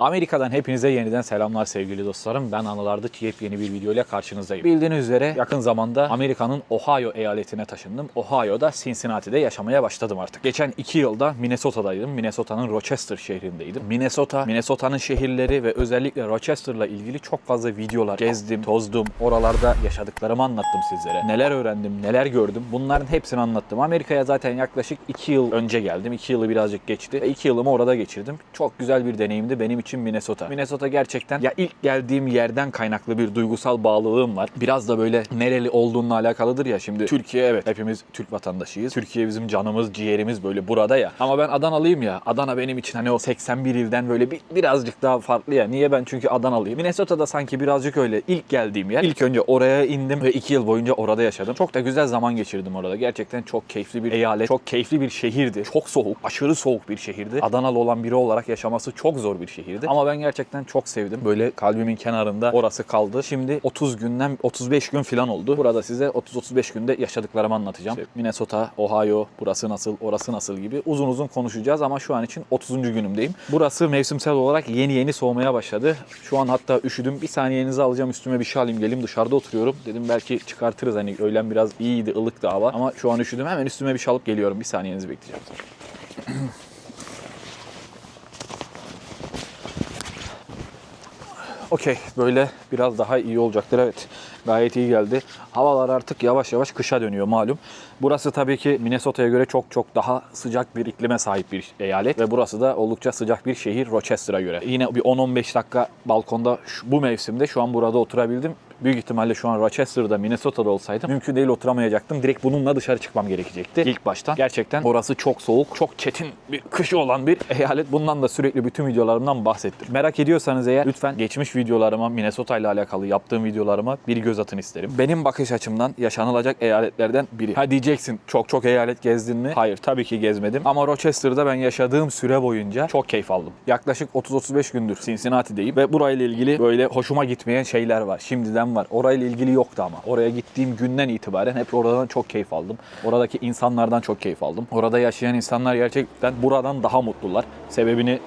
Amerika'dan hepinize yeniden selamlar sevgili dostlarım. Ben Anıl Ardıç yepyeni bir video ile karşınızdayım. Bildiğiniz üzere yakın zamanda Amerika'nın Ohio eyaletine taşındım. Ohio'da Cincinnati'de yaşamaya başladım artık. Geçen iki yılda Minnesota'daydım. Minnesota'nın Rochester şehrindeydim. Minnesota, Minnesota'nın şehirleri ve özellikle Rochester'la ilgili çok fazla videolar gezdim, tozdum. Oralarda yaşadıklarımı anlattım sizlere. Neler öğrendim, neler gördüm. Bunların hepsini anlattım. Amerika'ya zaten yaklaşık 2 yıl önce geldim. 2 yılı birazcık geçti. 2 yılımı orada geçirdim. Çok güzel bir deneyimdi benim Minnesota. Minnesota gerçekten ya ilk geldiğim yerden kaynaklı bir duygusal bağlılığım var. Biraz da böyle nereli olduğunla alakalıdır ya. Şimdi Türkiye evet hepimiz Türk vatandaşıyız. Türkiye bizim canımız, ciğerimiz böyle burada ya. Ama ben Adanalıyım ya. Adana benim için hani o 81 ilden böyle bir, birazcık daha farklı ya. Niye ben çünkü Adanalıyım. Minnesota'da sanki birazcık öyle ilk geldiğim yer. İlk önce oraya indim ve 2 yıl boyunca orada yaşadım. Çok da güzel zaman geçirdim orada. Gerçekten çok keyifli bir eyalet. Çok keyifli bir şehirdi. Çok soğuk, aşırı soğuk bir şehirdi. Adanalı olan biri olarak yaşaması çok zor bir şehirdi. Ama ben gerçekten çok sevdim. Böyle kalbimin kenarında orası kaldı. Şimdi 30 günden 35 gün falan oldu. Burada size 30-35 günde yaşadıklarımı anlatacağım. İşte Minnesota, Ohio, burası nasıl, orası nasıl gibi uzun uzun konuşacağız ama şu an için 30. günümdeyim. Burası mevsimsel olarak yeni yeni soğumaya başladı. Şu an hatta üşüdüm. Bir saniyenizi alacağım üstüme bir şey alayım geleyim dışarıda oturuyorum. Dedim belki çıkartırız hani öğlen biraz iyiydi ılıktı hava ama şu an üşüdüm hemen üstüme bir şey alıp geliyorum. Bir saniyenizi bekleyeceğim. Okey böyle biraz daha iyi olacaktır evet. Gayet iyi geldi. Havalar artık yavaş yavaş kışa dönüyor malum. Burası tabii ki Minnesota'ya göre çok çok daha sıcak bir iklime sahip bir eyalet. Ve burası da oldukça sıcak bir şehir Rochester'a göre. Yine bir 10-15 dakika balkonda şu- bu mevsimde şu an burada oturabildim. Büyük ihtimalle şu an Rochester'da, Minnesota'da olsaydım mümkün değil oturamayacaktım. Direkt bununla dışarı çıkmam gerekecekti ilk baştan. Gerçekten orası çok soğuk, çok çetin bir kışı olan bir eyalet. Bundan da sürekli bütün videolarımdan bahsettim. Merak ediyorsanız eğer lütfen geçmiş videolarıma, Minnesota ile alakalı yaptığım videolarıma bir göz atın isterim. Benim bakış açımdan yaşanılacak eyaletlerden biri. Ha diyeceksin çok çok eyalet gezdin mi? Hayır tabii ki gezmedim. Ama Rochester'da ben yaşadığım süre boyunca çok keyif aldım. Yaklaşık 30-35 gündür Cincinnati'deyim ve burayla ilgili böyle hoşuma gitmeyen şeyler var. Şimdiden var. Orayla ilgili yoktu ama. Oraya gittiğim günden itibaren hep oradan çok keyif aldım. Oradaki insanlardan çok keyif aldim. Orada yaşayan insanlar gerçekten buradan daha mutlular. Sebebini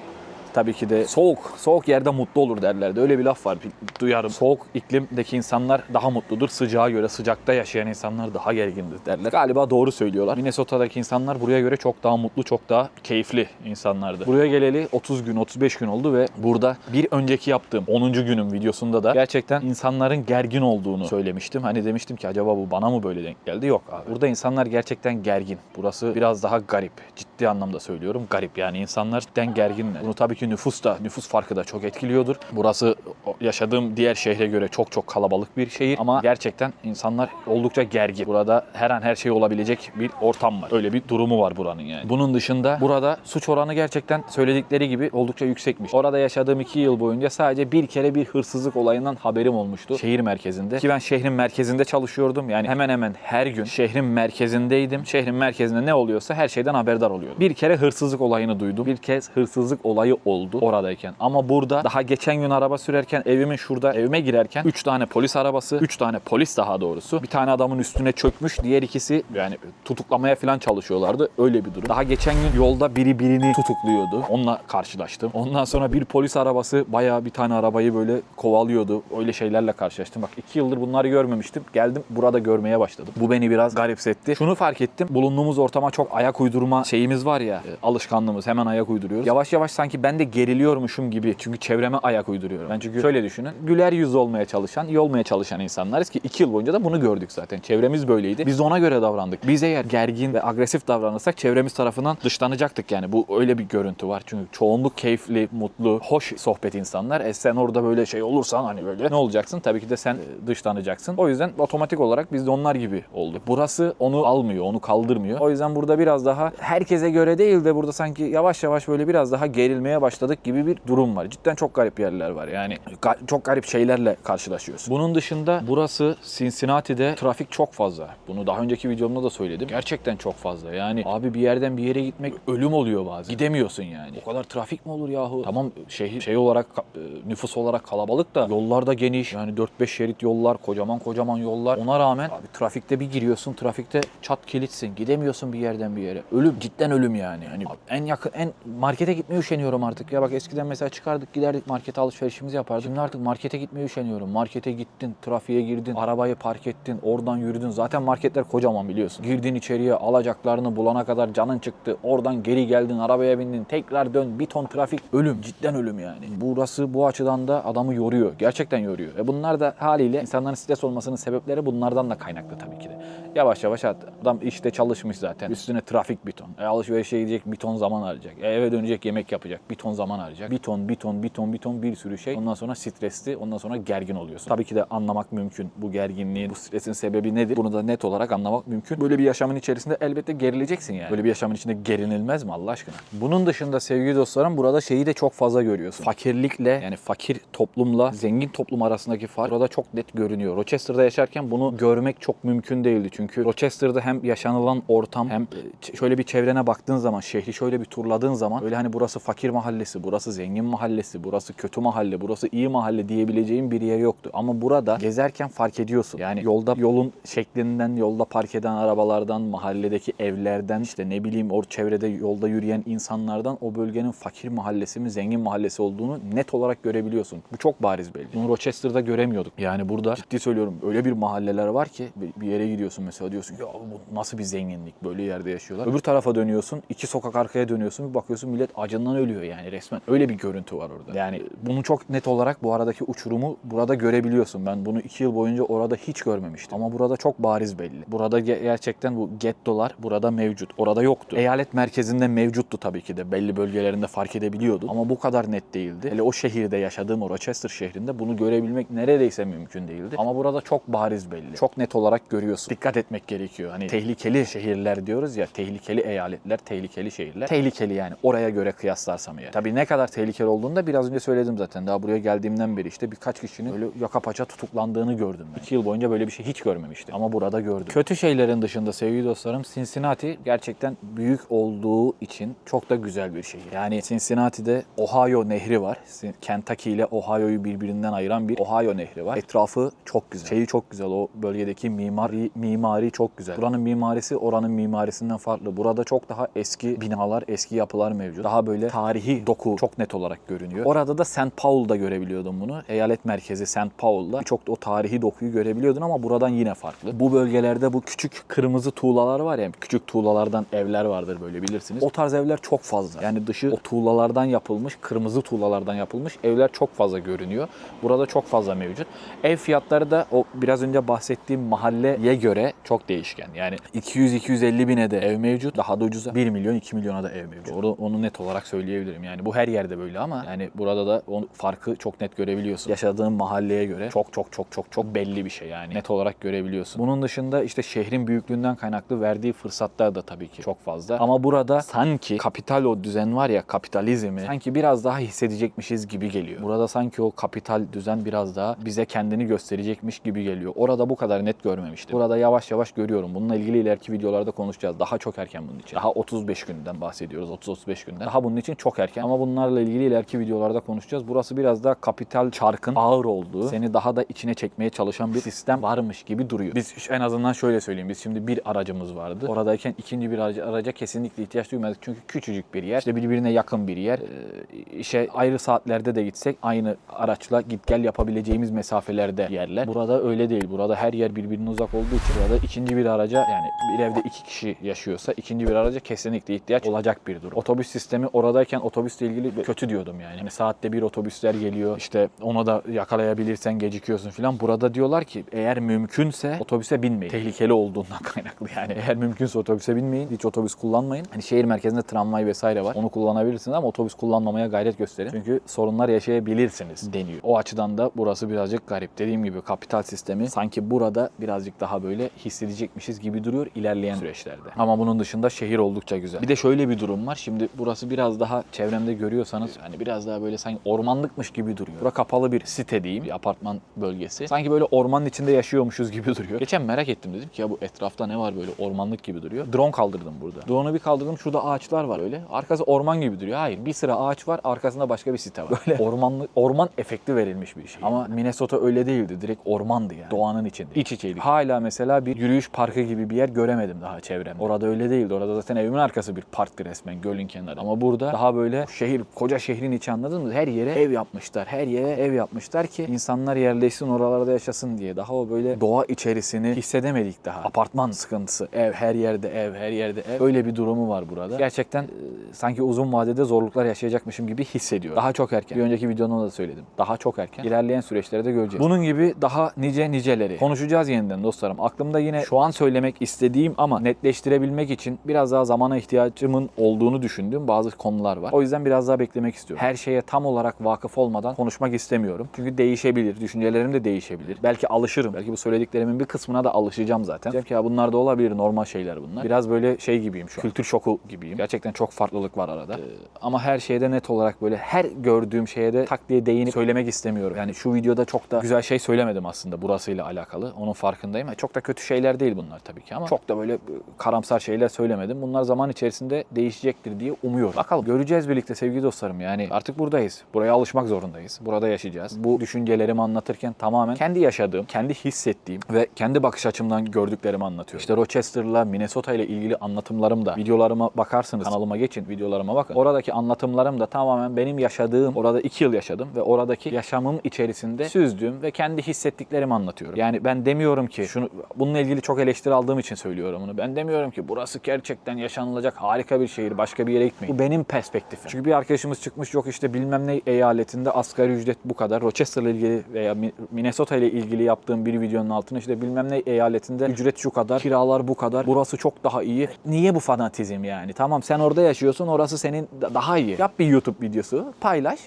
tabii ki de soğuk, soğuk yerde mutlu olur derlerdi. Öyle bir laf var. Duyarım. Soğuk iklimdeki insanlar daha mutludur. Sıcağa göre sıcakta yaşayan insanlar daha gergindir derler. Galiba doğru söylüyorlar. Minnesota'daki insanlar buraya göre çok daha mutlu, çok daha keyifli insanlardı. Buraya geleli 30 gün, 35 gün oldu ve burada bir önceki yaptığım 10. günüm videosunda da gerçekten insanların gergin olduğunu söylemiştim. Hani demiştim ki acaba bu bana mı böyle denk geldi? Yok abi. Burada insanlar gerçekten gergin. Burası biraz daha garip. Ciddi anlamda söylüyorum. Garip yani insanlar cidden gerginler. Bunu tabii ki nüfus da, nüfus farkı da çok etkiliyordur. Burası yaşadığım diğer şehre göre çok çok kalabalık bir şehir ama gerçekten insanlar oldukça gergin. Burada her an her şey olabilecek bir ortam var. Öyle bir durumu var buranın yani. Bunun dışında burada suç oranı gerçekten söyledikleri gibi oldukça yüksekmiş. Orada yaşadığım iki yıl boyunca sadece bir kere bir hırsızlık olayından haberim olmuştu. Şehir merkezinde. Ki ben şehrin merkezinde çalışıyordum. Yani hemen hemen her gün şehrin merkezindeydim. Şehrin merkezinde ne oluyorsa her şeyden haberdar oluyordum. Bir kere hırsızlık olayını duydum. Bir kez hırsızlık olayı oldu oradayken. Ama burada daha geçen gün araba sürerken evimin şurada evime girerken 3 tane polis arabası, 3 tane polis daha doğrusu. Bir tane adamın üstüne çökmüş. Diğer ikisi yani tutuklamaya falan çalışıyorlardı. Öyle bir durum. Daha geçen gün yolda biri birini tutukluyordu. Onunla karşılaştım. Ondan sonra bir polis arabası bayağı bir tane arabayı böyle kovalıyordu. Öyle şeylerle karşılaştım. Bak 2 yıldır bunları görmemiştim. Geldim burada görmeye başladım. Bu beni biraz garipsetti. Şunu fark ettim. Bulunduğumuz ortama çok ayak uydurma şeyimiz var ya. e, Alışkanlığımız. Hemen ayak uyduruyoruz. Yavaş yavaş sanki ben de geriliyormuşum gibi. Çünkü çevreme ayak uyduruyorum. Ben çünkü şöyle düşünün. Güler yüz olmaya çalışan, iyi olmaya çalışan insanlarız ki 2 yıl boyunca da bunu gördük zaten. Çevremiz böyleydi. Biz de ona göre davrandık. Biz eğer gergin ve agresif davranırsak çevremiz tarafından dışlanacaktık yani. Bu öyle bir görüntü var. Çünkü çoğunluk keyifli, mutlu, hoş sohbet insanlar. E sen orada böyle şey olursan hani böyle ne olacaksın? Tabii ki de sen dışlanacaksın. O yüzden otomatik olarak biz de onlar gibi olduk. Burası onu almıyor, onu kaldırmıyor. O yüzden burada biraz daha herkese göre değil de burada sanki yavaş yavaş böyle biraz daha gerilmeye başladık gibi bir durum var. Cidden çok garip yerler var. Yani çok garip şeylerle karşılaşıyoruz. Bunun dışında burası Cincinnati'de trafik çok fazla. Bunu daha önceki videomda da söyledim. Gerçekten çok fazla. Yani abi bir yerden bir yere gitmek ölüm oluyor bazen. Gidemiyorsun yani. O kadar trafik mi olur yahu? Tamam şehir şey olarak e, nüfus olarak kalabalık da yollar da geniş. Yani 4-5 şerit yollar, kocaman kocaman yollar. Ona rağmen abi trafikte bir giriyorsun. Trafikte çat kilitsin. Gidemiyorsun bir yerden bir yere. Ölüm. Cidden ölüm yani. Hani en yakın en markete gitmeye üşeniyorum artık. Artık ya. Bak eskiden mesela çıkardık giderdik markete alışverişimizi yapardık. Şimdi artık markete gitmeye üşeniyorum. Markete gittin, trafiğe girdin, arabayı park ettin, oradan yürüdün. Zaten marketler kocaman biliyorsun. Girdin içeriye alacaklarını bulana kadar canın çıktı. Oradan geri geldin, arabaya bindin, tekrar dön. Bir ton trafik. Ölüm. Cidden ölüm yani. Burası bu açıdan da adamı yoruyor. Gerçekten yoruyor. E bunlar da haliyle insanların stres olmasının sebepleri bunlardan da kaynaklı tabii ki de. Yavaş yavaş adam işte çalışmış zaten. Üstüne trafik bir ton. E alışverişe gidecek bir ton zaman harcayacak. E eve dönecek yemek yapacak. Bir ton zaman harcayacak. Bir ton, bir ton, bir ton, bir ton bir sürü şey. Ondan sonra stresli, ondan sonra gergin oluyorsun. Tabii ki de anlamak mümkün bu gerginliğin, bu stresin sebebi nedir? Bunu da net olarak anlamak mümkün. Böyle bir yaşamın içerisinde elbette gerileceksin yani. Böyle bir yaşamın içinde gerinilmez mi Allah aşkına? Bunun dışında sevgili dostlarım burada şeyi de çok fazla görüyorsun. Fakirlikle yani fakir toplumla zengin toplum arasındaki fark burada çok net görünüyor. Rochester'da yaşarken bunu görmek çok mümkün değildi. Çünkü Rochester'da hem yaşanılan ortam hem e, şöyle bir çevrene baktığın zaman, şehri şöyle bir turladığın zaman öyle hani burası fakir mahallesi, burası zengin mahallesi, burası kötü mahalle, burası iyi mahalle diyebileceğin bir yer yoktu. Ama burada gezerken fark ediyorsun. Yani yolda yolun şeklinden, yolda park eden arabalardan, mahalledeki evlerden, işte ne bileyim o çevrede yolda yürüyen insanlardan o bölgenin fakir mahallesi mi, zengin mahallesi olduğunu net olarak görebiliyorsun. Bu çok bariz belli. Bunu Rochester'da göremiyorduk. Yani burada ciddi söylüyorum öyle bir mahalleler var ki bir- yere gidiyorsun mesela diyorsun ya bu nasıl bir zenginlik böyle yerde yaşıyorlar. Öbür tarafa dönüyorsun, iki sokak arkaya dönüyorsun bir bakıyorsun millet acından ölüyor yani resmen. Öyle bir görüntü var orada. Yani bunu çok net olarak bu aradaki uçurumu burada görebiliyorsun. Ben bunu iki yıl boyunca orada hiç görmemiştim. Ama burada çok bariz belli. Burada ge- gerçekten bu gettolar burada mevcut. Orada yoktu. Eyalet merkezinde mevcuttu tabii ki de. Belli bölgelerinde fark edebiliyordun. Ama bu kadar net değildi. Hele o şehirde yaşadığım o Rochester şehrinde bunu görebilmek neredeyse mümkün değildi. Ama burada çok bariz belli. Çok net olarak görüyorsun. Dikkat etmek gerekiyor. Hani tehlikeli şehirler diyoruz ya, tehlikeli eyaletler, tehlikeli şehirler. Tehlikeli yani oraya göre kıyaslarsam yani. Tabii ne kadar tehlikeli olduğunu da biraz önce söyledim zaten. Daha buraya geldiğimden beri işte birkaç kişinin öyle yaka paça tutuklandığını gördüm ben. İki yıl boyunca böyle bir şey hiç görmemiştim. Ama burada gördüm. Kötü şeylerin dışında sevgili dostlarım Cincinnati gerçekten büyük olduğu için çok da güzel bir şehir. Yani Cincinnati'de Ohio nehri var. Kentucky ile Ohio'yu birbirinden ayıran bir Ohio nehri var. Etrafı çok güzel. Şeyi çok güzel. O bölgedeki mimari mimari çok güzel. Buranın mimarisi oranın mimarisinden farklı. Burada çok daha eski binalar, eski yapılar mevcut. Daha böyle tarihi doku çok net olarak görünüyor. Orada da St. Paul'da görebiliyordum bunu. Eyalet merkezi St. Paul'da çok o tarihi dokuyu görebiliyordun ama buradan yine farklı. Bu bölgelerde bu küçük kırmızı tuğlalar var ya, küçük tuğlalardan evler vardır böyle bilirsiniz. O tarz evler çok fazla. Yani dışı o tuğlalardan yapılmış, kırmızı tuğlalardan yapılmış evler çok fazla görünüyor. Burada çok fazla mevcut. Ev fiyatları da o biraz önce bahsettiğim mahalleye göre çok değişken. Yani 200-250 bine de ev mevcut. Daha da ucuza 1 milyon 2 milyona da ev mevcut. Orada onu net olarak söyleyebilirim. Yani bu her yerde böyle ama yani burada da o farkı çok net görebiliyorsun. Yaşadığın mahalleye göre çok çok çok çok çok belli bir şey yani. Net olarak görebiliyorsun. Bunun dışında işte şehrin büyüklüğünden kaynaklı verdiği fırsatlar da tabii ki çok fazla. Ama burada sanki kapital o düzen var ya kapitalizmi sanki biraz daha hissedecekmişiz gibi geliyor. Burada sanki o kapital düzen biraz daha bize kendini gösterecekmiş gibi geliyor. Orada bu kadar net görmemiştim. Burada yavaş yavaş görüyorum. Bununla ilgili ileriki videolarda konuşacağız. Daha çok erken bunun için. Daha 35 günden bahsediyoruz. 30-35 günden. Daha bunun için çok erken. Ama bunlarla ilgili ileriki videolarda konuşacağız. Burası biraz daha kapital çarkın ağır olduğu, seni daha da içine çekmeye çalışan bir sistem varmış gibi duruyor. Biz en azından şöyle söyleyeyim. Biz şimdi bir aracımız vardı. Oradayken ikinci bir araca, araca kesinlikle ihtiyaç duymadık. Çünkü küçücük bir yer. İşte birbirine yakın bir yer. Ee, işe ayrı saatlerde de gitsek aynı araçla git gel yapabileceğimiz mesafelerde yerler. Burada öyle değil. Burada her yer birbirine uzak olduğu için burada ikinci bir araca yani bir evde iki kişi yaşıyorsa ikinci bir araca kesinlikle ihtiyaç olacak bir durum. Otobüs sistemi oradayken otobüsle ilgili kötü diyordum yani. yani saatte bir otobüsler geliyor. İşte onu da yakalayabilirsen gecikiyorsun falan. Burada diyorlar ki eğer mümkünse otobüse binmeyin. Tehlikeli olduğundan kaynaklı yani. Eğer mümkünse otobüse binmeyin. Hiç otobüs kullanmayın. Hani şehir merkezinde tramvay vesaire var. Onu kullanabilirsiniz ama otobüs kullanmamaya gayret gösterin. Çünkü sorunlar yaşayabilirsiniz deniyor. O açıdan da burası birazcık garip. Dediğim gibi kapital sistemi sanki burada birazcık daha böyle hissedecekmişiz gibi duruyor ilerleyen süreçlerde. Ama bunun dışında şehir oldukça güzel. Bir de şöyle bir durum var. Şimdi burası biraz daha çevremde görüyorsanız hani biraz daha böyle sanki ormanlıkmış gibi duruyor. Bura kapalı bir site diyeyim. Bir apartman bölgesi. Sanki böyle ormanın içinde yaşıyormuşuz gibi duruyor. Geçen merak ettim dedim ki ya bu etrafta ne var böyle ormanlık gibi duruyor. Drone kaldırdım burada. Drone'u bir kaldırdım. Şurada ağaçlar var öyle. Arkası orman gibi duruyor. Hayır bir sıra ağaç var. Arkasında başka bir site var. Böyle ormanlı, orman efekti verilmiş bir şey. Ama Minnesota öyle değildi. Direkt ormandı yani. Doğanın içinde. İç içeydik. Hala mesela bir bir yürüyüş parkı gibi bir yer göremedim daha çevremde. Orada öyle değildi. Orada zaten evimin arkası bir parktı resmen gölün kenarı. Ama burada daha böyle şehir, koca şehrin içi anladın mı? Her yere ev yapmışlar. Her yere ev yapmışlar ki insanlar yerleşsin oralarda yaşasın diye. Daha o böyle doğa içerisini hissedemedik daha. Apartman sıkıntısı. Ev her yerde ev, her yerde ev. Öyle bir durumu var burada. Gerçekten e, sanki uzun vadede zorluklar yaşayacakmışım gibi hissediyorum. Daha çok erken. Bir önceki videomda da söyledim. Daha çok erken. İlerleyen süreçlerde göreceğiz. Bunun gibi daha nice niceleri konuşacağız yeniden dostlarım. Aklımda yine şu an söylemek istediğim ama netleştirebilmek için biraz daha zamana ihtiyacımın olduğunu düşündüğüm bazı konular var. O yüzden biraz daha beklemek istiyorum. Her şeye tam olarak vakıf olmadan konuşmak istemiyorum. Çünkü değişebilir. Düşüncelerim de değişebilir. Belki alışırım. Belki bu söylediklerimin bir kısmına da alışacağım zaten. Diyeceğim ki ya bunlar da olabilir. Normal şeyler bunlar. Biraz böyle şey gibiyim şu an. Kültür şoku gibiyim. Gerçekten çok farklılık var arada. Ee, ama her şeyde net olarak böyle her gördüğüm şeye de tak diye değinip söylemek istemiyorum. Yani şu videoda çok da güzel şey söylemedim aslında burasıyla alakalı. Onun farkındayım. Yani Çok da kötü şeyler değil bunlar tabii ki ama çok da böyle karamsar şeyler söylemedim. Bunlar zaman içerisinde değişecektir diye umuyorum. Bakalım göreceğiz birlikte sevgili dostlarım. Yani artık buradayız. Buraya alışmak zorundayız. Burada yaşayacağız. Bu düşüncelerimi anlatırken tamamen kendi yaşadığım, kendi hissettiğim ve kendi bakış açımdan gördüklerimi anlatıyorum. İşte Rochester'la Minnesota ile ilgili anlatımlarım da videolarıma bakarsınız. Kanalıma geçin, videolarıma bakın. Oradaki anlatımlarım da tamamen benim yaşadığım, orada iki yıl yaşadım ve oradaki yaşamım içerisinde süzdüğüm ve kendi hissettiklerimi anlatıyorum. Yani ben demiyorum ki şunu bununla ilgili çok eleştiri aldığım için söylüyorum bunu. Ben demiyorum ki burası gerçekten yaşanılacak harika bir şehir. Başka bir yere gitmeyin. Bu benim perspektifim. Çünkü bir arkadaşımız çıkmış yok işte bilmem ne eyaletinde asgari ücret bu kadar. Rochester'la ilgili veya Mi- Minnesota ile ilgili yaptığım bir videonun altına işte bilmem ne eyaletinde ücret şu kadar, kiralar bu kadar. Burası çok daha iyi. Niye bu fanatizm yani? Tamam sen orada yaşıyorsun. Orası senin da- daha iyi. Yap bir YouTube videosu, paylaş.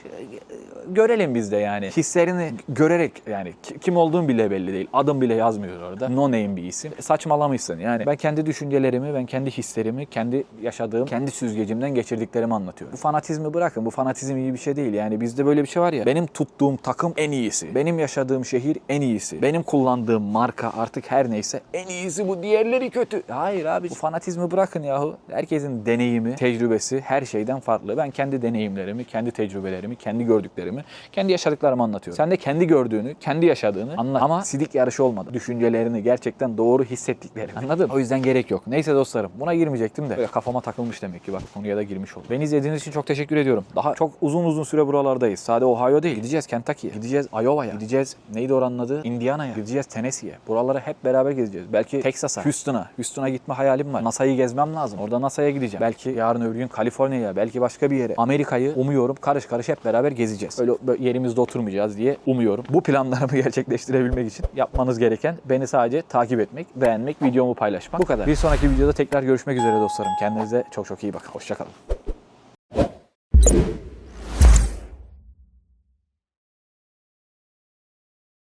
Görelim biz de yani. Hislerini görerek yani ki- kim olduğun bile belli değil. Adım bile yazmıyor orada. No name bir isim. Saçmalamışsın yani. Ben kendi düşüncelerimi, ben kendi hislerimi, kendi yaşadığım, kendi süzgecimden geçirdiklerimi anlatıyorum. Bu fanatizmi bırakın. Bu fanatizm iyi bir şey değil. Yani bizde böyle bir şey var ya. Benim tuttuğum takım en iyisi. Benim yaşadığım şehir en iyisi. Benim kullandığım marka artık her neyse en iyisi bu. Diğerleri kötü. Hayır abi. Bu fanatizmi bırakın yahu. Herkesin deneyimi, tecrübesi her şeyden farklı. Ben kendi deneyimlerimi, kendi tecrübelerimi, kendi gördüklerimi, kendi yaşadıklarımı anlatıyorum. Sen de kendi gördüğünü, kendi yaşadığını anlat. Ama sidik yarışı olmadı. Düşüncelerini gerçekten doğru hissettiklerini. Anladın? O yüzden gerek yok. Neyse dostlarım buna girmeyecektim de. Böyle kafama takılmış demek ki bak konuya da girmiş oldum. Beni izlediğiniz için çok teşekkür ediyorum. Daha çok uzun uzun süre buralardayız. Sadece Ohio değil. Gideceğiz Kentucky'ye. Gideceğiz Iowa'ya. Gideceğiz neydi oranın adı? Indiana'ya. Gideceğiz Tennessee'ye. Buraları hep beraber gezeceğiz. Belki Texas'a, Houston'a. Houston'a gitme hayalim var. NASA'yı gezmem lazım. Orada NASA'ya gideceğim. Belki yarın öbür gün Kaliforniya'ya, belki başka bir yere. Amerika'yı umuyorum karış karış hep beraber gezeceğiz. Öyle yerimizde oturmayacağız diye umuyorum. Bu planlarımı gerçekleştirebilmek için yapmanız gereken beni sadece takip etmek, beğenmek, videomu paylaşmak. Bu kadar. Bir sonraki videoda tekrar görüşmek üzere dostlarım. Kendinize çok çok iyi bakın. Hoşçakalın. you.